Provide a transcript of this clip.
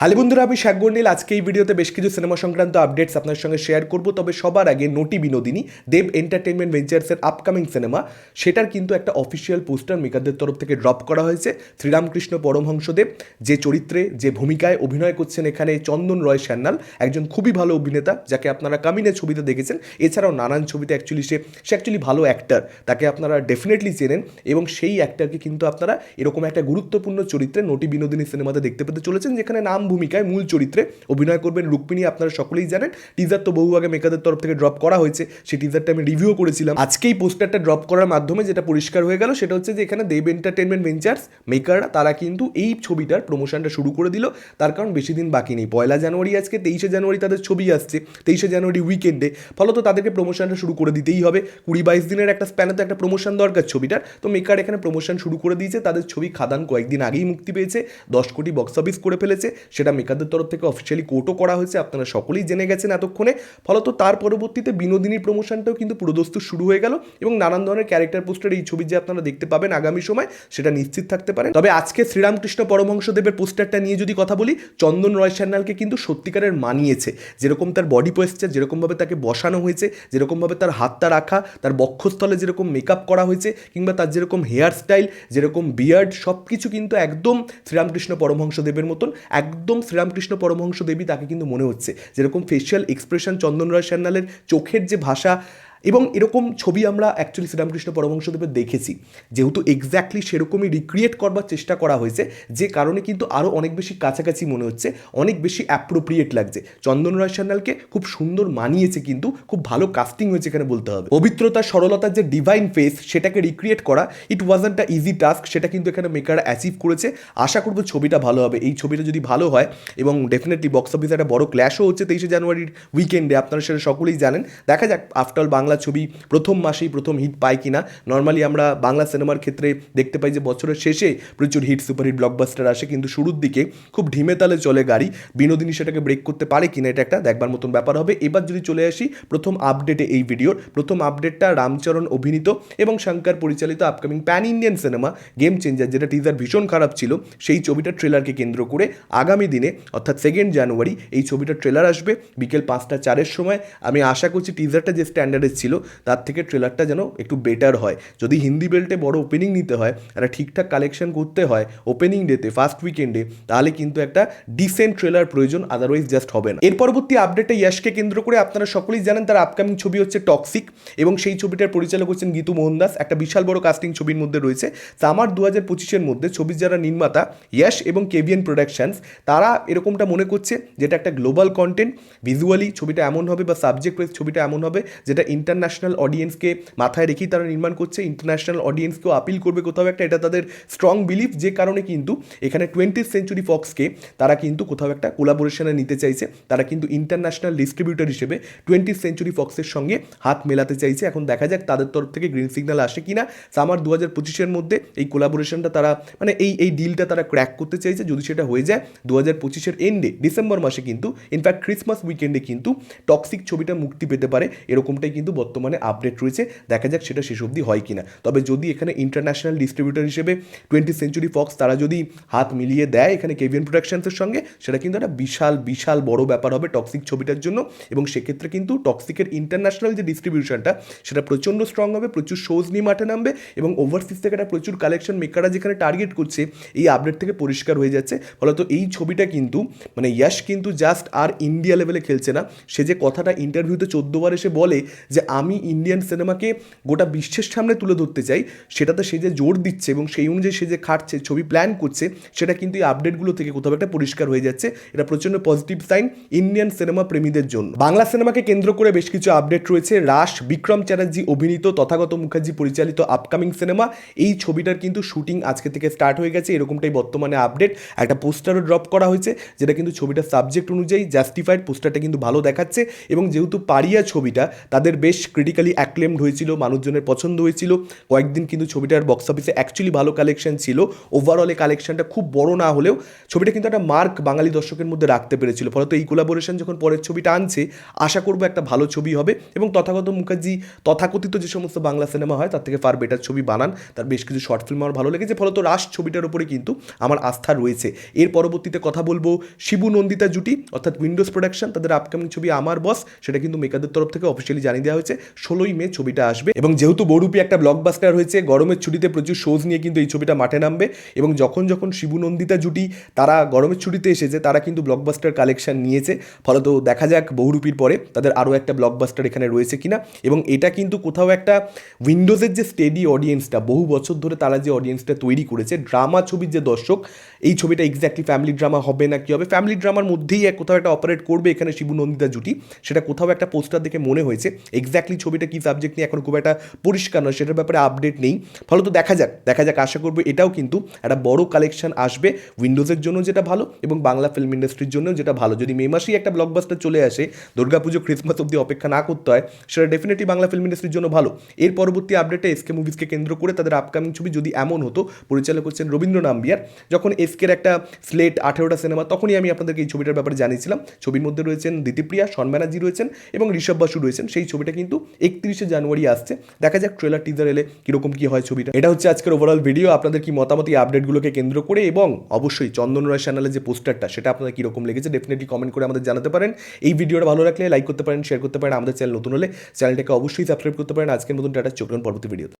হালি বন্ধুরা, আমি শাকগর নীল আজকে এই ভিডিওতে বেশ কিছু সিনেমা সংক্রান্ত আপডেটস আপনার সঙ্গে শেয়ার করব, তবে সবার আগে নটি বিনোদিনী, দেব এন্টারটেনমেন্ট ভেঞ্চার্সের আপকামিং সিনেমা। সেটার কিন্তু একটা অফিসিয়াল পোস্টার মেকারদের তরফ থেকে ড্রপ করা হয়েছে। শ্রীরামকৃষ্ণ পরমহংসদেব, যে চরিত্রে, যে ভূমিকায় অভিনয় করছেন এখানে চন্দন রয় সান্যাল, একজন খুবই ভালো অভিনেতা, যাকে আপনারা কামিনের ছবিতে দেখেছেন। এছাড়াও নানান ছবিতে অ্যাকচুয়ালি সে সে অ্যাকচুয়ালি ভালো অ্যাক্টার তাকে আপনারা ডেফিনেটলি চেনেন। এবং সেই অ্যাক্টারকে কিন্তু আপনারা এরকম একটা গুরুত্বপূর্ণ চরিত্রে নটি বিনোদিনী সিনেমাতে দেখতে পেতে চলেছেন, যেখানে নাম ভূমিকায় মূল চরিত্রে অভিনয় করবেন রুক্মিণী, আপনারা সকলেই জানেন। টিজার তো বহু আগে মেকাদের তরফ থেকে ড্রপ করা হয়েছে। সেই টিজারটা আমি রিভিউ করেছিলাম। আজকেই পোস্টারটা ড্রপ করার মাধ্যমে যেটা পরিষ্কার হয়ে গেল, সেটা হচ্ছে যে এখানে দেব এন্টারটেনমেন্ট ভেঞ্চার্স মেকাররা তারা কিন্তু এই ছবিটার প্রমোশনটা শুরু করে দিল। তার কারণ বেশি দিন বাকি নেই। পয়লা জানুয়ারি আজকে, তেইশে জানুয়ারি তাদের ছবি আসছে। তেইশে জানুয়ারি উইকেন্ডে ফলত তাদেরকে প্রমোশনটা শুরু করে দিতেই হবে। কুড়ি বাইশ দিনের একটা স্প্যানে তো একটা প্রমোশন দরকার ছবিটার। তো মেকার এখানে প্রমোশন শুরু করে দিয়েছে। তাদের ছবি খাদান কয়েকদিন আগেই মুক্তি পেয়েছে। দশ কোটি বক্স অফিস করে ফেলেছে। সেটা মেকারদের তরফ থেকে অফিসিয়ালি কোর্টও করা হয়েছে, আপনারা সকলেই জেনে গেছেন এতক্ষণে। ফলত তার পরবর্তীতে বিনোদিনীর প্রমোশনটাও কিন্তু পুরোদস্তুর শুরু হয়ে গেল এবং নানান ধরনের ক্যারেক্টার পোস্টার এই ছবি যে আপনারা দেখতে পাবেন আগামী সময়, সেটা নিশ্চিত থাকতে পারেন। তবে আজকে শ্রীরামকৃষ্ণ পরমহংসদেবের পোস্টারটা নিয়ে যদি কথা বলি, চন্দন রয় সান্যালকে কিন্তু সত্যিকারের মানিয়েছে। যেরকম তার বডি পোয়েশ্চার যেরকমভাবে তাকে বসানো হয়েছে, যেরকমভাবে তার হাতটা রাখা, তার বক্ষস্থলে যেরকম মেকআপ করা হয়েছে, কিংবা তার যেরকম হেয়ার স্টাইল যেরকম বিয়ার্ড সব কিছু কিন্তু একদম শ্রীরামকৃষ্ণ পরমহংসদেবের মতন, একদম শ্রীরামকৃষ্ণ পরমহংস দেবী, তাকে কিন্তু মনে হচ্ছে। যেরকম ফেসিয়াল এক্সপ্রেশন চন্দন রয় সান্যালের চোখের যে ভাষা এবং এরকম ছবি আমরা অ্যাকচুয়ালি শ্রীরামকৃষ্ণ পরমহংসদেবের দেখেছি। যেহেতু এক্স্যাক্টলি সেরকমই রিক্রিয়েট করবার চেষ্টা করা হয়েছে, যে কারণে কিন্তু আরও অনেক বেশি কাছাকাছি মনে হচ্ছে, অনেক বেশি অ্যাপ্রোপ্রিয়েট লাগছে। চন্দন রয় সান্যালকে খুব সুন্দর মানিয়েছে কিন্তু, খুব ভালো কাস্টিং হয়েছে এখানে বলতে হবে। পবিত্রতা, সরলতার যে ডিভাইন ফেস সেটাকে রিক্রিয়েট করা it wasn't a easy task সেটা কিন্তু এখানে মেকাররা অ্যাচিভ করেছে। আশা করব ছবিটা ভালো হবে। এই ছবিটা যদি ভালো হয়, এবং ডেফিনেটলি বক্স অফিসে একটা বড় ক্ল্যাশও হচ্ছে তেইশে জানুয়ারির উইকেন্ডে আপনারা সেটা সকলেই জানেন। দেখা যাক আফটার বাংলা ছবি প্রথম মাসেই প্রথম হিট পায় কিনা? নর্মালি আমরা বাংলা সিনেমার ক্ষেত্রে দেখতে পাই যে বছরের শেষে প্রচুর হিট সুপারহিট ব্লকবাস্টার আসে, কিন্তু শুরুর দিকে খুব ঢিমে তালে চলে গাড়ি। বিনোদিনী সেটাকে ব্রেক করতে পারে কিনা এটা একটা দেখবার মতন ব্যাপার হবে। এবার যদি চলে আসি প্রথম আপডেটে এই ভিডিওর প্রথম আপডেটটা রামচরণ অভিনীত এবং শঙ্কর পরিচালিত upcoming pan Indian cinema game changer যেটা টিজার ভীষণ খারাপ ছিল, সেই ছবিটার ট্রেলারকে কেন্দ্র করে আগামী দিনে, অর্থাৎ সেকেন্ড জানুয়ারি এই ছবিটার ট্রেলার আসবে। বিকেল পাঁচটা চারের সময়। আমি আশা করছি টিজারটা যে স্ট্যান্ডার্ডের ছিল, তার থেকে ট্রেলারটা যেন একটু বেটার হয়। যদি হিন্দি বেল্টে বড় ওপেনিং নিতে হয়, একটা ঠিকঠাক কালেকশন করতে হয় ওপেনিং ডেতে ফার্স্ট উইকেন্ডে তাহলে কিন্তু একটা ডিসেন্ট ট্রেলার প্রয়োজন আদারওয়াইজ জাস্ট হবে না। এর পরবর্তী আপডেটে ইয়াশকে কেন্দ্র করে আপনারা সকলেই জানেন, তার আপকামিং ছবি হচ্ছে টক্সিক এবং সেই ছবিটার পরিচালক হচ্ছেন গীতু মোহনদাস। একটা বিশাল বড় কাস্টিং ছবির মধ্যে রয়েছে। সামার দু হাজার পঁচিশের মধ্যে ছবির যারা নির্মাতা, ইয়াশ এবং কেভিএন প্রোডাকশনস তারা এরকমটা মনে করছে, যেটা একটা গ্লোবাল কন্টেন্ট ভিজুয়ালি ছবিটা এমন হবে বা সাবজেক্ট ওয়াইজ ছবিটা এমন হবে, যেটা ইন্টারন্যাশনাল অডিয়েন্সকে মাথায় রেখেই তারা নির্মাণ করছে। ইন্টারন্যাশনাল অডিয়েন্সকেও আপিল করবে কোথাও একটা, এটা তাদের স্ট্রং বিলিফ যে কারণে কিন্তু এখানে টোয়েন্টি সেঞ্চুরি ফক্সকে তারা কিন্তু কোথাও একটা কোলাবোরেশনে নিতে চাইছে। তারা কিন্তু ইন্টারন্যাশনাল ডিস্ট্রিবিউটর হিসেবে টোয়েন্টি সেঞ্চুরি ফক্সের সঙ্গে হাত মেলাতে চাইছে। এখন দেখা যাক তাদের তরফ থেকে গ্রিন সিগন্যাল আসে কিনা। সামার দু হাজার পঁচিশের মধ্যে এই কোলাবোরেশনটা তারা মানে এই এই ডিলটা তারা ক্র্যাক করতে চাইছে। যদি সেটা হয়ে যায় দু হাজার পঁচিশের এন্ডে ডিসেম্বর মাসে কিন্তু ইনফ্যাক্ট ক্রিসমাস উইকেন্ডে কিন্তু টক্সিক ছবিটা মুক্তি পেতে পারে। এরকমটাই কিন্তু বর্তমানে আপডেট রয়েছে, দেখা যাক সেটা শেষ অবধি হয় কিনা। তবে যদি এখানে ইন্টারন্যাশনাল ডিস্ট্রিবিউটর হিসেবে টোয়েন্টি সেঞ্চুরি ফক্স তারা যদি হাত মিলিয়ে দেয় এখানে কেভিএন প্রোডাকশনসের সঙ্গে, সেটা কিন্তু একটা বিশাল বিশাল বড় ব্যাপার হবে টক্সিক ছবিটার জন্য। এবং সেক্ষেত্রে কিন্তু টক্সিকের ইন্টারন্যাশনাল যে ডিস্ট্রিবিউশনটা সেটা প্রচণ্ড স্ট্রং হবে, প্রচুর শোজ নিয়ে মাঠে নামবে এবং ওভারসিজ থেকে একটা প্রচুর কালেকশন মেকাররা যেখানে টার্গেট করছে, এই আপডেট থেকে পরিষ্কার হয়ে যাচ্ছে। ফলত এই ছবিটা কিন্তু মানে ইয়াশ কিন্তু জাস্ট আর ইন্ডিয়া লেভেলে খেলছে না। সে যে কথাটা ইন্টারভিউতে চোদ্দোবার এসে বলে যে আমি ইন্ডিয়ান সিনেমাকে গোটা বিশ্বের সামনে তুলে ধরতে চাই, সেটাতে সে যে জোর দিচ্ছে এবং সেই অনুযায়ী সে যে খাটছে, ছবি প্ল্যান করছে, সেটা কিন্তু এই আপডেটগুলো থেকে কোথাও একটা পরিষ্কার হয়ে যাচ্ছে। এটা প্রচণ্ড পজিটিভ সাইন ইন্ডিয়ান সিনেমা প্রেমীদের জন্য। বাংলা সিনেমাকে কেন্দ্র করে বেশ কিছু আপডেট রয়েছে। রাস, বিক্রম চ্যাটার্জি অভিনীত তথাগত মুখার্জি পরিচালিত আপকামিং সিনেমা এই ছবিটার কিন্তু শুটিং আজকে থেকে স্টার্ট হয়ে গেছে। এরকমটাই বর্তমানে আপডেট একটা পোস্টারও ড্রপ করা হয়েছে, যেটা কিন্তু ছবিটার সাবজেক্ট অনুযায়ী জাস্টিফাইড পোস্টারটা কিন্তু ভালো দেখাচ্ছে এবং যেহেতু পারিয়া ছবিটা, তাদের বেশ ক্রিটিক্যালি অ্যাক্লেমড হয়েছিল, মানুষজনের পছন্দ হয়েছিল। কয়েকদিন কিন্তু ছবিটার বক্স অফিসে অ্যাকচুয়ালি ভালো কালেকশন ছিল। ওভারঅলে কালেকশনটা খুব বড় না হলেও ছবিটা কিন্তু একটা মার্ক বাঙালি দর্শকের মধ্যে রাখতে পেরেছিল। ফলত এই কোলাবোরেশন যখন পরের ছবিটা আনছে, আশা করব একটা ভালো ছবি হবে এবং তথাগত মুখার্জি তথাকথিত যে সমস্ত বাংলা সিনেমা হয়, তার থেকে ফার বেটার ছবি বানান। তার বেশ কিছু শর্ট ফিল্ম আমার ভালো লেগেছে। ফলত রাস ছবিটার উপরে কিন্তু আমার আস্থা রয়েছে। এর পরবর্তীতে কথা বলব শিবু নন্দিতা জুটি, অর্থাৎ উইন্ডোজ প্রোডাকশন তাদের আপকামিং ছবি আমার বস সেটা কিন্তু মেকাদের তরফ থেকে অফিসিয়ালি জানিয়ে দেওয়া হয়েছে, ষোলোই মে ছবিটা আসবে। এবং যেহেতু বড়ুপি একটা ব্লকবাস্টার হয়েছে, গরমের ছুটিতে প্রচুর শোজ নিয়ে কিন্তু এই ছবিটা মাঠে নামবে। এবং যখন যখন শিবু নন্দিতা জুটি, তারা গরমের ছুটিতে এসেছে, তারা কিন্তু ব্লকবাস্টার কালেকশন নিয়েছে। ফলত দেখা যাক বহুরূপীর পরে তাদের আরও একটা ব্লকবাস্টার এখানে রয়েছে কিনা। এবং এটা কিন্তু কোথাও একটা উইন্ডোজের যে স্টেডি অডিয়েন্সটা বহু বছর ধরে তারা যে অডিয়েন্সটা তৈরি করেছে ড্রামা ছবির যে দর্শক, এই ছবিটা এক্স্যাক্টলি ফ্যামিলি ড্রামা হবে না কি হবে? ফ্যামিলি ড্রামার মধ্যেই কোথাও একটা অপারেট করবে এখানে শিবু নন্দিতা জুটি। সেটা কোথাও একটা পোস্টার দেখে মনে হয়েছে। এক্স্যাক্টলি ছবিটা কী সাবজেক্ট নিয়ে এখন খুব একটা পরিষ্কার নয়, সেটার ব্যাপারে আপডেট নেই। ফলত দেখা যাক দেখা যাক, আশা করব এটাও কিন্তু একটা বড় কালেকশন আসবে উইন্ডোজের জন্য যেটা ভালো এবং বাংলা ফিল্ম ইন্ডাস্ট্রির জন্য যেটা ভালো। যদি মে মাসেই একটা ব্লকবাস্টার চলে আসে, দুর্গাপুজো ক্রিসমাস অব্দি অপেক্ষা না করতে হয়, সেটা ডেফিনেটলি বাংলা ফিল্ম ইন্ডাস্ট্রির জন্য ভালো। এর পরবর্তী আপডেটে এসকে মুভিজকে কেন্দ্র করে তাদের আপকামিং ছবি যদি এমন হতো, পরিচালক হচ্ছেন রবীন্দ্র নাম্বিয়ার, যখন এসকের একটা স্লেট আঠেরোটা সিনেমা তখনই আমি আপনাদেরকে এই ছবিটার ব্যাপারে জানিয়েছিলাম। ছবির মধ্যে রয়েছেন দিতিপ্রিয়া শন ব্যানার্জি রয়েছেন এবং ঋষভ বাসু রয়েছেন। সেই ছবিটা কিন্তু একত্রিশে জানুয়ারি আসছে। দেখা যাক ট্রেলার টিজার এলে কীরকম কী হয় ছবিটা। এটা হচ্ছে আজকের ওভারঅল ভিডিও আপনাদের কি মতামত এই আপডেটগুলোকে কেন্দ্র করে? এবং অবশ্যই চন্দন রায় চ্যানেলে যে পোস্টারটা সেটা আপনাদের কীরকম লেগেছে ডেফিনেটলি কমেন্ট করে আমাদের জানাতে পারেন। এই ভিডিওটা ভালো রাখলে লাইক করতে পারেন শেয়ার করতে পারেন। আমাদের চ্যানেল নতুন হলে চ্যানেলটাকে অবশ্যই সাবস্ক্রাইব করতে পারেন। আজকের মতন টাটা, চোখ পরবর্তী ভিডিওতে